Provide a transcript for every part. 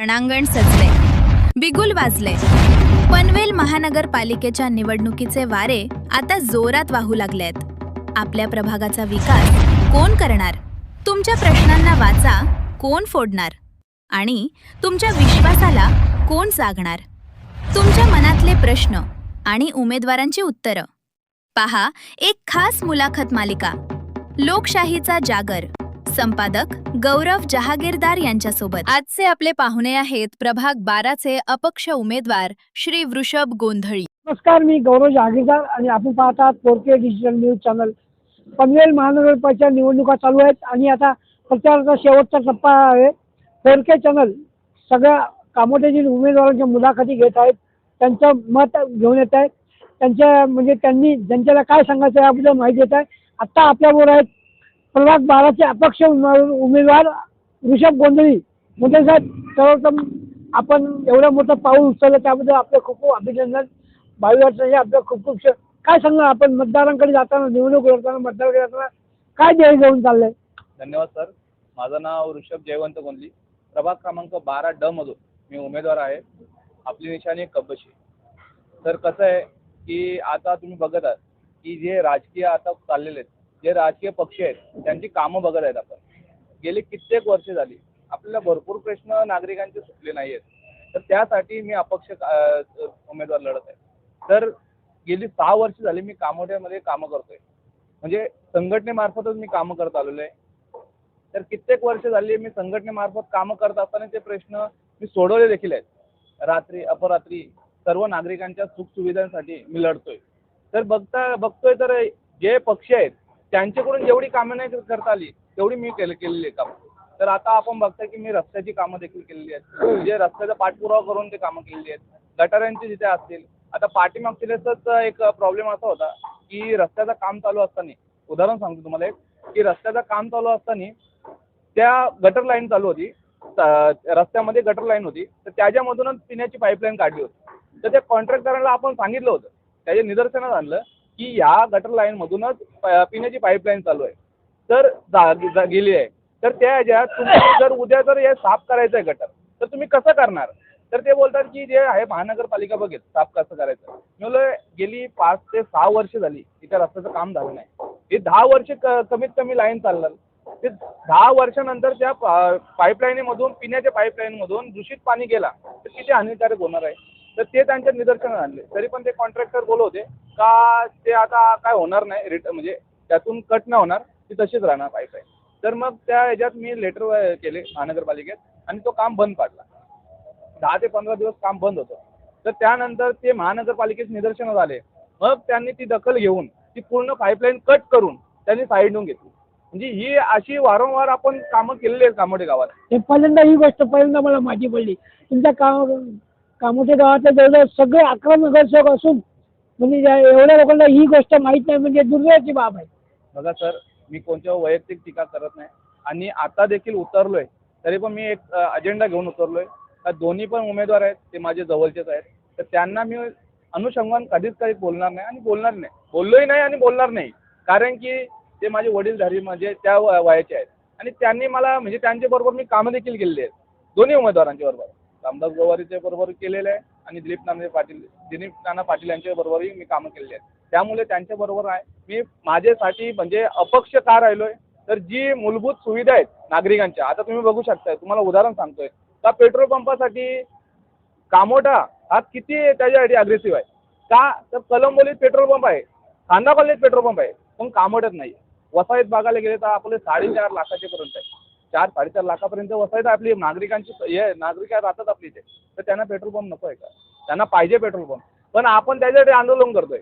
रणांगण सजले. बिगुल वाजले. पनवेल महानगरपालिकेच्या निवडणुकीचे वारे आता जोरात वाहू लागलेत. आपल्या प्रभागाचा विकास कोण करणार? तुमच्या प्रश्नांना वाचा कोण फोडणार? आणि तुमच्या विश्वासाला कोण जागणार? तुमच्या मनातले प्रश्न आणि उमेदवारांची उत्तरं. पहा एक खास मुलाखत मालिका. लोकशाहीचा जागर. संपादक गौरव जहागीरदार यांच्यासोबत. आजचे आपले पाहुणे आहेत प्रभाग बाराचे अपक्ष उमेदवार श्री वृषभ गोंधळी. नमस्कार मी गौरव जहागीरदार आणि आपण पाहतात four K digital news channel. Panvel महानगरपालिका निवडणुका चालू आहेत आणि आता प्रचाराचा शेवटचा टप्पा आहे. फोरके चॅनल सगळ्या कामोट्यातील उमेदवारांच्या मुलाखती घेत आहेत. त्यांचं मत घेऊन येत आहेत. त्यांच्या म्हणजे त्यांनी जनतेला काय सांगायचं याबद्दल माहिती देत आहे आत्ता आपल्याबरोबर आहेत प्रभाग बाराचे अपक्ष उमेदवार ऋषभ गोंधळी. मोठे साहेब सर्वप्रथम आपण एवढं मोठं पाऊल उचललं त्याबद्दल आपलं खूप खूप अभिनंदन. बावीस वर्षाचे आपलं खूप खूप श- काय सांगणार आपण? मतदारांकडे जाताना निवडणूक लढताना मतदारांकडे जाताना काय ध्येय घेऊन चाललंय? धन्यवाद सर. माझं नाव ऋषभ जयवंत गोंधळी. प्रभाग क्रमांक बारा ड मधून मी उमेदवार आहे. आपली निशाणी कब्बशी. तर कसं आहे की आता तुम्ही बघत आहात की जे राजकीय आता चाललेले आहेत जे राजकीय पक्ष आहेत त्यांची कामं बघत आहेत आपण. गेली कित्येक वर्ष झाली आपल्याला भरपूर प्रश्न नागरिकांचे सुटले नाही आहेत तर त्यासाठी मी अपक्ष उमेदवार लढत आहे. तर गेली सहा वर्ष झाली मी कामोठ्यामध्ये कामं करतोय. म्हणजे संघटनेमार्फतच मी कामं करत आलेलो आहे. तर कित्येक वर्ष झाली मी संघटनेमार्फत कामं करत असताना ते प्रश्न मी सोडवले देखील आहेत. रात्री अपरात्री सर्व नागरिकांच्या सुखसुविधांसाठी मी लढतोय. तर बघता बघतोय तर जे पक्ष आहेत त्यांच्याकडून जेवढी कामं नाही करता आली तेवढी मी केलेली आहे कामं. तर आता आपण बघतोय की मी रस्त्याची कामं देखील केलेली आहेत. जे रस्त्याचा पाठपुरावा करून ते कामं केलेली आहेत. गटारांची जिथे असतील आता पाठीमागच्या एक प्रॉब्लेम असा होता की रस्त्याचं काम चालू असताना उदाहरण सांगतो तुम्हाला एक की रस्त्याचं काम चालू असताना त्या गटर लाईन चालू होती रस्त्यामध्ये गटर लाईन होती तर त्याच्यामधूनच पिण्याची पाईपलाईन काढली होती. तर त्या कॉन्ट्रॅक्टरांना आपण सांगितलं होतं त्याचे निदर्शनात आणलं की या गटर लाईन मधूनच पिण्याची पाईपलाईन चालू आहे. तर जा- गेली आहे. तर त्या ह्याच्यात तुम्ही जर उद्या जर हे साफ करायचं आहे गटर तर तुम्ही कसं करणार? तर ते बोलतात की जे आहे महानगरपालिका बघेल साफ कसं करायचं. मी गेली पाच ते सहा वर्ष झाली इथे रस्त्याचं काम झालं नाही. हे दहा वर्ष कमीत कमी लाईन चालणार ते दहा वर्षानंतर त्या पाईपलाईनीमधून पिण्याच्या पाईपलाईनमधून दूषित पाणी गेला तर किती हानिकारक होणार आहे? तर ते त्यांच्या निदर्शनात आणले. तरी पण ते कॉन्ट्रॅक्टर बोलवते का ते आता काय होणार नाही रिट म्हणजे त्यातून कट नाही होणार ती तशीच राहणार पाईपलाईन तर मग त्या ह्याच्यात मी लेटर केले महानगरपालिकेत आणि तो काम बंद पाडला. दहा ते पंधरा दिवस काम बंद होतं. तर त्यानंतर ते महानगरपालिकेत निदर्शनात आले मग त्यांनी ती दखल घेऊन ती पूर्ण पाईपलाईन कट करून त्यांनी साईडून घेतली. म्हणजे ही अशी वारंवार आपण कामं केलेली आहेत कामोटे गावात. हे पहिल्यांदा ही गोष्ट पहिल्यांदा मला माहिती पडली. तुमच्या काम कामोटे गावातल्या जवळजवळ सगळे अकरा नगरसेवक असून म्हणजे ज्या- एवढ्या लोकांना ही गोष्ट माहीत नाही म्हणजे दुर्दैवाची बाब आहे. बघा सर मी कोणत्या वैयक्तिक टीका करत नाही. आणि आता देखील उतरलोय तरी पण मी एक अजेंडा घेऊन उतरलोय. का दोन्ही पण उमेदवार आहेत ते माझे जवळचेच आहेत. तर त्यांना मी अनुषंगान कधीच काही बोलणार नाही आणि बोलणार नाही. बोललोही नाही आणि बोलणार नाही. कारण की ते माझे वडीलधारी म्हणजे त्या व- वयाचे आहेत. आणि त्यांनी मला म्हणजे त्यांच्या बरोबर मी कामं देखील केलेली आहेत. दोन्ही उमेदवारांच्या बरोबर. रामदास गोवारीच्या बरोबर केलेलं आहे. आणि दिलीप नाना पाटील दिलीप नाना पाटील यांच्या बरोबरही मी कामं केलेली आहेत. त्यामुळे त्यांच्या बरोबर आहे. मी माझ्यासाठी म्हणजे अपक्ष का राहिलोय? तर जी मूलभूत सुविधा आहेत नागरिकांच्या आता तुम्ही बघू शकताय तुम्हाला उदाहरण सांगतोय. का पेट्रोल पंपासाठी कामोटा हा किती त्याच्यासाठी अग्रेसिव्ह आहे? का तर कलंबोलीत पेट्रोल पंप आहे खांदा कॉलनीत पेट्रोल पंप आहे पण कामोठ्यात नाही वसाहत बघायला गेले तर आपले साडेचार लाखाचे पर्यंत आहे. चार साडेचार लाखापर्यंत वसायचं आपली. नागरिकांची हे नागरिक राहतात आपली इथे. तर त्यांना पेट्रोल पंप नको आहे का? त्यांना पाहिजे पेट्रोल पंप पण आपण त्याच्यासाठी आंदोलन करतोय.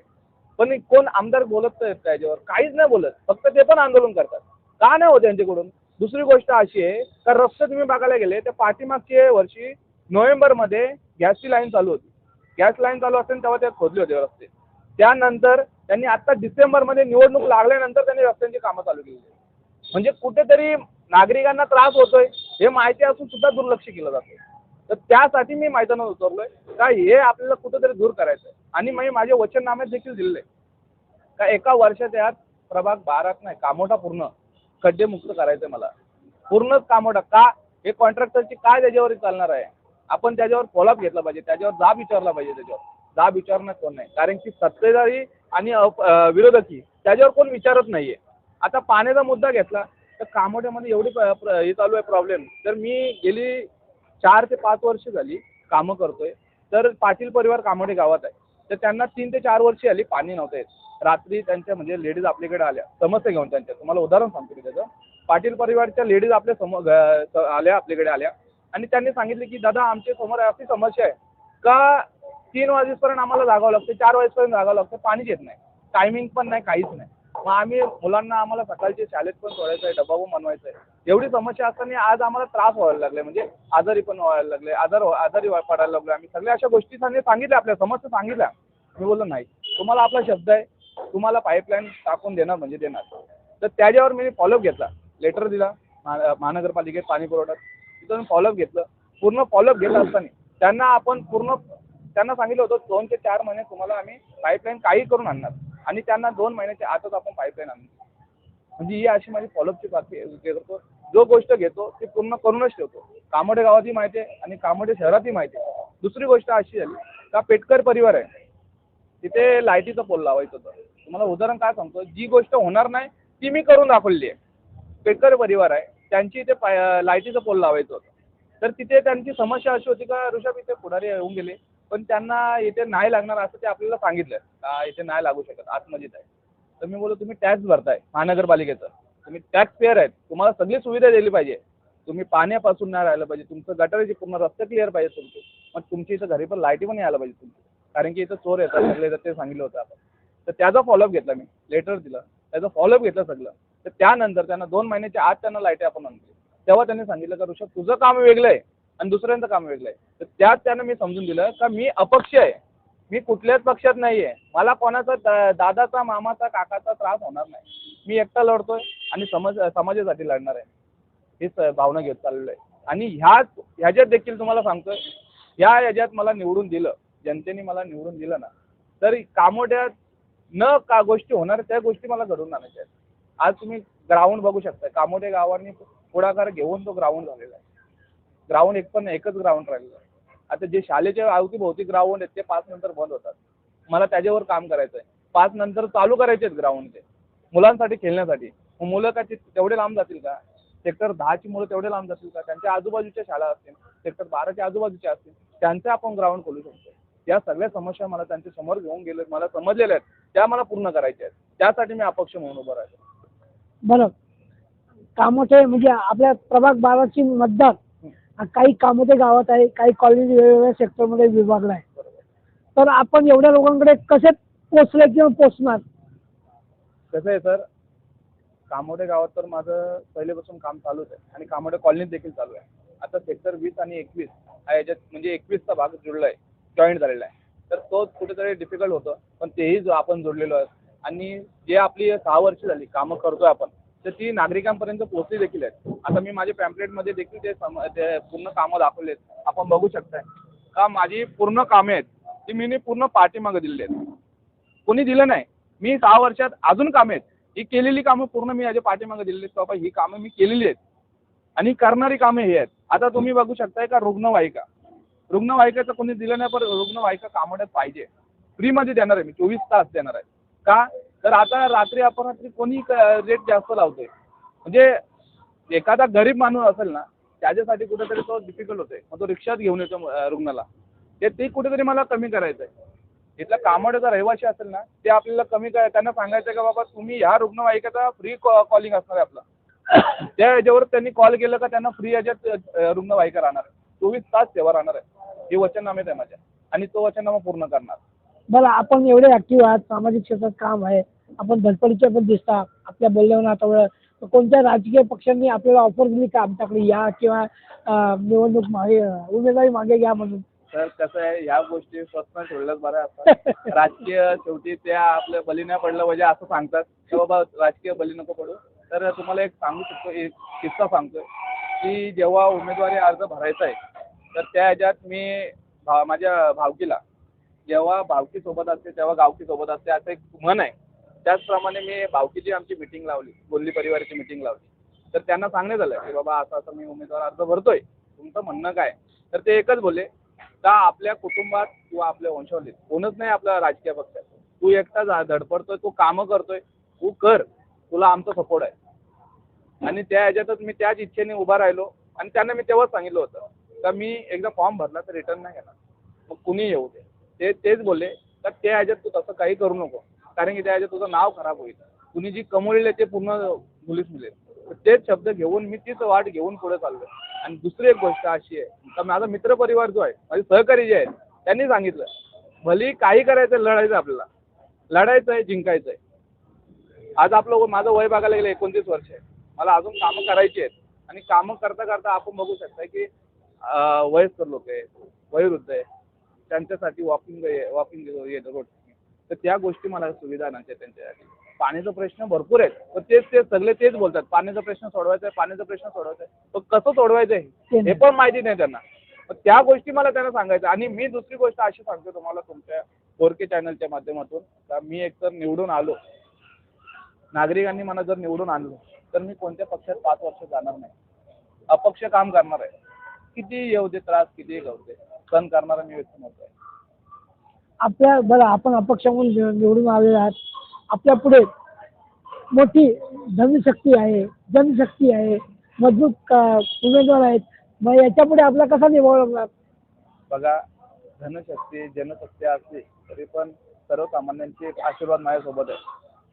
पण कोण आमदार बोलत नाहीत त्याच्यावर? काहीच नाही बोलत. फक्त ते पण आंदोलन करतात. का नाही होत त्यांच्याकडून दुसरी गोष्ट अशी आहे का रस्ते तुम्ही बघायला गेले तर पाठीमागचे वर्षी नोव्हेंबरमध्ये गॅसची लाईन चालू होती. गॅस लाईन चालू असते तेव्हा ते खोदले होते रस्ते. त्यानंतर त्यांनी आता डिसेंबरमध्ये निवडणूक लागल्यानंतर त्यांनी रस्त्यांची कामं चालू केली. म्हणजे कुठेतरी नागरिकांना त्रास होतोय हे माहिती असून सुद्धा दुर्लक्ष केलं जातं तर त्यासाठी मी मैदानात उतरलोय. का हे आपल्याला कुठेतरी दूर करायचं आणि मी माझे वचननाम्यात देखील दिलेले. का एका वर्षात यात प्रभाग बारात नाही कामोठा पूर्ण खड्डे मुक्त करायचंय मला. पूर्णच कामोठा. का हे कॉन्ट्रॅक्टरची काय त्याच्यावर चालणार आहे? आपण त्याच्यावर फॉलोअप घेतला पाहिजे. त्याच्यावर जाब विचारला पाहिजे त्याच्यावर. जाब विचारणं कोण नाही? कारण की सत्तेधारी आणि विरोधकी त्याच्यावर कोण विचारत नाहीये. आता पाण्याचा मुद्दा घेतला. तर कामोड्यामध्ये एवढी प- प्र- हे चालू आहे प्रॉब्लेम तर मी गेली चार ते पाच वर्ष झाली कामं करतोय. तर पाटील परिवार कामोडे गावात आहे. तर त्यांना तीन ते चार वर्षे आली पाणी नव्हतं येत. रात्री त्यांच्या म्हणजे लेडीज आपल्याकडे आल्या. समस्या घेऊन त्यांच्या. तुम्हाला उदाहरण सांगतो मी त्याचं. पाटील परिवारच्या लेडीज आपल्यासमोर आल्या आपल्याकडे आल्या. आणि त्यांनी सांगितले की दादा आमच्यासमोर अशी समस्या आहे. का तीन वाजेपर्यंत आम्हाला जागावं लागतं? चार वाजेपर्यंत जागावं लागतं? पाणीच येत नाही. टायमिंग पण नाही काहीच नाही. मग आम्ही मुलांना आम्हाला सकाळचे शाळेत पण सोडायचं आहे डबा पण बनवायचा आहे एवढी समस्या असताना आज आम्हाला त्रास व्हायला लागले म्हणजे आजारी पण व्हायला लागले आजार आजारी पडायला लागलो. आम्ही सगळ्या अशा गोष्टी सांगितल्या सांगितल्या आपल्या समस्या सांगितल्या. मी बोललो नाही तुम्हाला आपला शब्द आहे तुम्हाला पाईपलाईन टाकून देणार म्हणजे देणार. तर त्याच्यावर मी फॉलोअप घेतला. लेटर दिला महा- महानगरपालिकेत पाणी पुरवठा. तिथून फॉलोअप घेतलं. पूर्ण फॉलोअप घेत असताना त्यांना आपण पूर्ण त्यांना सांगितलं होतं दोन ते चार महिने तुम्हाला आम्ही पाईपलाईन काही करून आणणार. आणि त्यांना दोन महिन्याच्या आतच आपण पाईपलाईन आणणार म्हणजे ही अशी माझी फॉलोअपची बाकी करतो जो गोष्ट घेतो ती पूर्ण करूनच ठेवतो. कामोडे गावातही माहिती आहे आणि कामोडे शहरातही माहिती आहे. दुसरी गोष्ट अशी झाली का पेटकर परिवार आहे. तिथे लायटीचा पोल लावायचं होतं. तुम्हाला उदाहरण काय सांगतो? जी गोष्ट होणार नाही ती मी करून दाखवली आहे. पेटकर परिवार आहे त्यांची इथे पाय लायटीचं पोल लावायचं होतं. तर तिथे त्यांची समस्या अशी होती का ऋषभ इथे पुढारी येऊन गेले. पण त्यांना इथे नाही लागणार असं ते आपल्याला सांगितलं इथे नाही लागू शकत? आतमध्येच आहे. तर मी बोललो तुम्ही टॅक्स भरताय महानगरपालिकेचं. तुम्ही टॅक्स पेअर आहेत. तुम्हाला सगळी सुविधा दिली पाहिजे. तुम्ही पाण्यापासून नाही राहिलं पाहिजे. तुमचं गटाराचे पूर्ण रस्ते क्लिअर पाहिजे तुमचे. मग तुमची इथं घरी पण लाईटी पण यायला पाहिजे तुमची. कारण की इथं चोर येतात. सगळे येतात ते सांगितलं होतं आपण. तर त्याचा फॉलोअप घेतला मी. लेटर दिलं. त्याचा फॉलोअप घेतलं सगळं. तर त्यानंतर त्यांना दोन महिन्याच्या आत त्यांना लाईटी आपण आणली तेव्हा त्यांनी सांगितलं का ऋषभ तुझं काम वेगळं आहे. आणि दुसऱ्यांचं काम वेगळं आहे. तर त्यात त्यानं मी समजून दिलं का मी अपक्ष आहे. मी कुठल्याच पक्षात नाही आहे. मला कोणाचा दा- दादाचा मामाचा काकाचा त्रास होणार नाही. मी एकटा लढतोय आणि समाज समाजासाठी लढणार आहे. हीच भावना घेत चाललेलो आहे आणि ह्याच ह्याच्यात देखील तुम्हाला सांगतोय ह्या ह्याच्यात मला निवडून दिलं. जनतेने मला निवडून दिलं ना. तर कामोड्यात न का गोष्टी होणार त्या गोष्टी मला घडून आणायच्या आहेत. आज तुम्ही ग्राउंड बघू शकता कामोडे गावांनी पुढाकार घेऊन तो ग्राउंड झालेला आहे. ग्राउंड एक पण एकच ग्राउंड राहिलेलं आता जे शाळेच्या अवतीभोवती ग्राउंड आहेत ते पाच नंतर बंद होतात. मला त्याच्यावर काम करायचं आहे पाच नंतर चालू करायचे आहेत ग्राउंड ते मुलांसाठी खेळण्यासाठी. मुलं का तेवढे लांब जातील का? सेक्टर दहाची मुलं तेवढे लांब जातील का? त्यांच्या आजूबाजूच्या शाळा असतील सेक्टर बाराच्या आजूबाजूच्या असतील त्यांचे आपण ग्राउंड खोलू शकतो. या सगळ्या समस्या मला त्यांच्यासमोर घेऊन गेले मला समजलेल्या आहेत. त्या मला पूर्ण करायच्या आहेत. त्यासाठी मी अपक्ष म्हणून उभं राहिलो. बरं. कामोठे म्हणजे आपल्या प्रभाग बाराची मतदार काही काही ते गावात आहे काही कॉलनी वेगवेगळ्या सेक्टरमध्ये विभागला आहे. बरोबर तर आपण एवढ्या लोकांकडे कसे पोचले किंवा पोचणार? कसं आहे सर कामोडे गावात तर माझं पहिलेपासून काम चालूच आहे आणि कामोडे कॉलनीत देखील चालू आहे. आता सेक्टर वीस आणि एकवीस हा याच्यात म्हणजे एकवीसचा भाग जुळला आहे जॉईंट झालेला आहे. तर तो कुठेतरी डिफिकल्ट होतं पण तेही जो आपण जोडलेलो आहे आणि जे आपली सहा वर्ष झाली कामं करतोय आपण तर ती नागरिकांपर्यंत पोहोचली देखील आहेत. आता मी माझ्या पॅम्पलेटमध्ये देखील ते सम ते पूर्ण कामं दाखवले आहेत आपण बघू शकताय. का माझी पूर्ण कामे आहेत ती मी पूर्ण पाठीमागं दिलेली आहेत. कोणी दिलं नाही. मी सहा वर्षात अजून कामे आहेत. ही केलेली कामं पूर्ण मी याच्या पाठीमागे दिलेली आहेत. बाबा ही कामं मी केलेली आहेत. आणि करणारी कामे हे आहेत. आता तुम्ही बघू शकताय का रुग्णवाहिका? रुग्णवाहिकेचं कोणी दिलं नाही पण रुग्णवाहिका कामवण्यात पाहिजे. फ्रीमध्ये देणार आहे मी. चोवीस तास देणार आहे. का? तर आता रात्री अपरात्री कोणी रेट जास्त लावतोय? म्हणजे एखादा गरीब माणूस असेल ना त्याच्यासाठी कुठेतरी तो डिफिकल्ट होतोय. मग तो रिक्षात घेऊन येतो रुग्णाला. ते ते कुठेतरी मला कमी करायचं आहे इथला कामोड्याचा रहिवासी असेल ना ते आपल्याला कमी काय त्यांना सांगायचं का बाबा तुम्ही ह्या रुग्णवाहिकेचा फ्री कॉलिंग असणार आहे आपला. त्या याच्यावर त्यांनी कॉल केलं का त्यांना फ्री याच्यात रुग्णवाहिका राहणार. चोवीस तास सेवा राहणार आहे. हे वचननामेत आहे माझ्या. आणि तो वचननामा पूर्ण करणार. बरं आपण एवढे ऍक्टिव्ह आहात सामाजिक क्षेत्रात काम आहे आपण धडपडीचे पण दिसता आपल्या बोलण्यावर आता तर कोणत्या राजकीय पक्षांनी आपल्याला ऑफर दिली का आमच्याकडे या किंवा निवडणूक मागे उमेदवारी मागे घ्या म्हणून? तर कसं आहे ह्या गोष्टी स्वस्त ठेवल्याच बऱ्या असतात राजकीय शेवटी त्या आपल्या बली नाही पडलं पाहिजे असं सांगतात. की बाबा राजकीय बली नको पडू. तर तुम्हाला एक सांगू शकतो एक किस्सा सांगतोय की जेव्हा उमेदवारी अर्ज भरायचा आहे तर त्या ह्याच्यात मी भा माझ्या भावकीला जेव्हा भावकी सोबत असते तेव्हा गावकी सोबत असते असं एक म्हण आहे. त्याचप्रमाणे मी भावकीची आमची मिटिंग लावली बोलली परिवाराची मिटिंग लावली तर त्यांना सांगण्यात आलं की बाबा असं असं मी उमेदवार अर्ज भरतोय तुमचं म्हणणं काय? तर ते एकच बोलले का आपल्या कुटुंबात किंवा आपल्या वंशावलीत कोणच नाही आपल्या राजकीय पक्षात तू एकटा धडपडतोय तू कामं करतोय तू कर तुला आमचा सपोर्ट आहे. आणि त्या ह्याच्यातच मी त्याच इच्छेने उभा राहिलो आणि त्यांना मी तेव्हाच सांगितलं होतं का मी एकदा फॉर्म भरला तर रिटर्न नाही घेणार. मग कुणी येऊ दे. ते तेच बोलले का त्या ह्याच्यात तू तसं काही करू नको. कारण की त्या ह्याच्यात तुझं नाव खराब होईल. कुणी जी कमवलेली ते पूर्ण मुलीच मिळेल तर तेच शब्द घेऊन मी तीच वाट घेऊन पुढे चाललो आणि दुसरी एक गोष्ट अशी आहे का माझा मित्रपरिवार जो आहे माझे सहकारी जे आहेत त्यांनी सांगितलं भली काही करायचं लढायचं आपल्याला. लढायचं आहे जिंकायचं आहे आज आपलं व- माझं वय बघायला गेलं एकोणतीस वर्ष आहे. मला अजून कामं करायची आहेत. आणि कामं करता करता आपण बघू शकता की वयस्कर लोक आहे वयोवृद्ध आहे त्यांच्यासाठी वॉकिंग वॉकिंग येतं रोड. तर त्या गोष्टी मला सुविधा नाही त्यांच्यासाठी. पाण्याचा प्रश्न भरपूर आहेत. पण तेच ते सगळे तेच बोलतात. पाण्याचा प्रश्न सोडवायचा आहे पाण्याचा प्रश्न सोडवायचा आहे. पण कसं सोडवायचं आहे. हे पण माहिती नाही त्यांना. पण त्या गोष्टी मला त्यांना सांगायचं आणि मी दुसरी गोष्ट अशी सांगतो तुम्हाला तुमच्या फोर के चॅनलच्या माध्यमातून. का मी एकतर निवडून आलो. नागरिकांनी मला जर निवडून आणलं तर मी कोणत्या पक्षात पाच वर्ष जाणार नाही. अपक्ष काम करणार आहे. किती येऊ दे त्रास किती येऊ दे. सण करणारा मी व्यक्तिमत्व आहे आपल्या बरं आपण अपक्ष म्हणून निव- निवडून आलेले आहात. आपल्या पुढे मोठी धनशक्ती आहे जनशक्ती आहे मजबूत उमेदवार आहेत. मग याच्यापुढे आपला कसा निभाव लागणार? बघा धनशक्ती जनशक्ती असली तरी पण सर्वसामान्यांचे एक आशीर्वाद माझ्यासोबत आहे.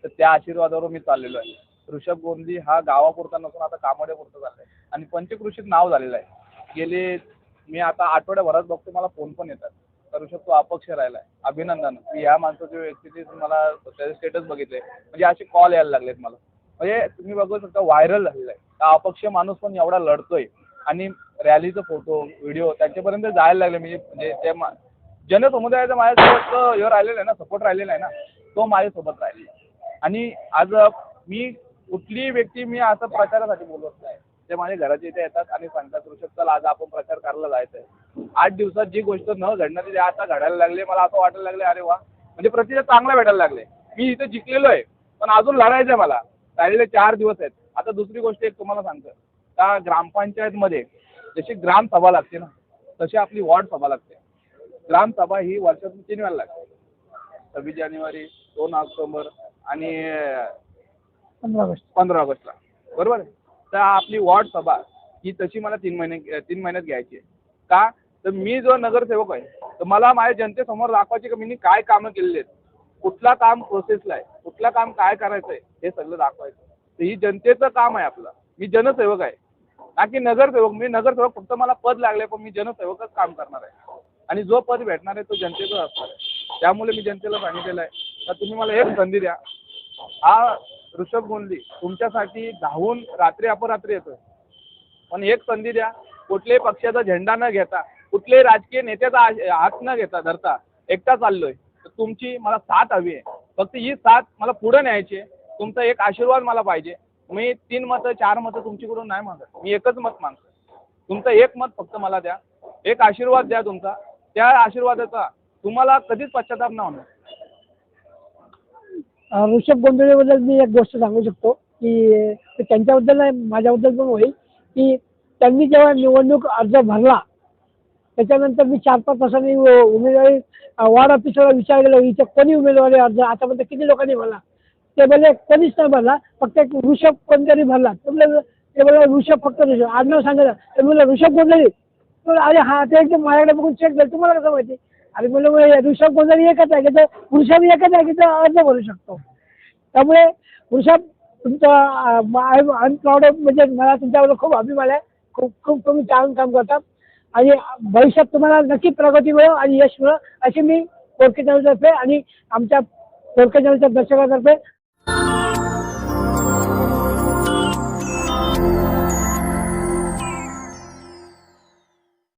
तर त्या आशीर्वादावर मी चाललेलो आहे. ऋषभ गोंदी हा गावापुरता नसून आता कामड्यापुरता झाला आहे आणि पंचकृषीत नाव झालेलं आहे. गेले मी आता आठवड्याभरात बघतो मला फोन पण येतात. करू शकतो अपक्ष राहिलाय. अभिनंदन. की ह्या माणसाचे व्यक्तीचे मला त्याचे स्टेटस बघितले म्हणजे असे कॉल यायला लागलेत मला. म्हणजे तुम्ही बघू शकता व्हायरल झालेला आहे अपक्ष माणूस पण एवढा लढतोय. आणि रॅलीचा फोटो व्हिडिओ त्यांच्यापर्यंत जायला लागले. म्हणजे म्हणजे ते मा- जनसमुदायाचा माझ्यासोबत हे राहिलेला आहे ना सपोर्ट राहिलेला आहे ना तो माझ्यासोबत राहिलेला आणि आज मी कुठलीही व्यक्ती मी असं प्रचारासाठी बोलवत नाही. ते माझ्या घराच्या इथे येतात आणि सांगतात ऋषभ चल आज आपण प्रचार करायला जायचं आहे आठ दिवसात जी गोष्ट न घडणार ती आता घडायला लागले मला असं वाटायला लागले अरे वा. म्हणजे प्रतिसाद चांगला भेटायला लागले. मी इथे जिंकलेलो आहे पण अजून लढायचं आहे मला. राहिलेले चार दिवस आहेत. आता दुसरी गोष्ट एक तुम्हाला सांगतो. का ग्रामपंचायतमध्ये जशी ग्रामसभा लागते ना तशी आपली वॉर्ड सभा लागते. ग्रामसभा ही वर्षातून तीन वेळा लागते. सव्वीस जानेवारी दोन ऑक्टोबर आणि पंधरा ऑगस्ट. पंधरा ऑगस्टला. बरोबर आहे? तर आपली वॉर्ड सभा ही तशी मला तीन महिने तीन महिन्यात घ्यायची आहे. का? तर मी जो नगरसेवक आहे तर मला माझ्या जनतेसमोर दाखवायचे की मी काय कामं केलेली आहेत. कुठला काम प्रोसेसला आहे कुठलं काम काय करायचं आहे हे सगळं दाखवायचं. तर ही जनतेचं काम आहे आपलं. मी जनसेवक आहे. ना की नगरसेवक मी नगरसेवक फक्त मला पद लागले पण मी जनसेवकच काम करणार आहे. आणि जो पद भेटणार आहे तो जनतेचा असणार आहे. त्यामुळे मी जनतेला सांगितलेलं आहे. का तुम्ही मला एक संधी द्या. हा ऋषभ गोंधली तुमच्यासाठी धावून रात्री अपरात्री येतोय. पण एक संधी द्या कुठल्याही पक्षाचा झेंडा न घेता कुठल्याही राजकीय नेत्याचा आ- हात न घेता धरता एकटा चाललोय तर तुमची मला साथ हवी आहे. फक्त ही साथ मला पुढे न्यायची आहे. तुमचा एक आशीर्वाद मला पाहिजे. मी तीन मतं चार मतं तुमच्याकडून नाही मागत. मी एकच मत मागतो तुमचं एक मत फक्त मला द्या. एक आशीर्वाद द्या तुमचा. त्या आशीर्वादाचा तुम्हाला कधीच पश्चाताप न होणार. ऋषभ गोंधळेबद्दल मी एक गोष्ट सांगू शकतो की त्यांच्याबद्दल नाही माझ्याबद्दल पण होईल. की त्यांनी जेव्हा निवडणूक अर्ज भरला त्याच्यानंतर मी चार पाच तासांनी उमेदवारी वार्ड ऑफिसरला विचार केला इथे कोणी उमेदवारी अर्ज आतापर्यंत किती लोकांनी भरला? ते बोलले कोणीच नाही भरला फक्त एक ऋषभ कोणतरी भरला. ते बोलले ते बोलले ऋषभ फक्त ऋषभ. आडनाव सांगितलं. ते बोलले ऋषभ गोंधळी अरे हा ते माझ्याकडे बघून चेक झालं तुम्हाला कसं माहिती? आणि म्हणलं मग ऋषभ गोंधळी एकच आहे की तर ऋषभ एकच आहे की तर अर्ज भरू शकतो. त्यामुळे वृषभ तुमचं आय एम प्राऊड ऑफ म्हणजे मला तुमच्याबरोबर खूप अभिमान आहे. खूप खूप तुम्ही चांगलं काम करता. आणि भविष्यात तुम्हाला नक्की प्रगती मिळो आणि यश मिळो अशी मी कोरके चॅनलतर्फे आणि आमच्या कोरके चॅनलच्या दर्शकातर्फे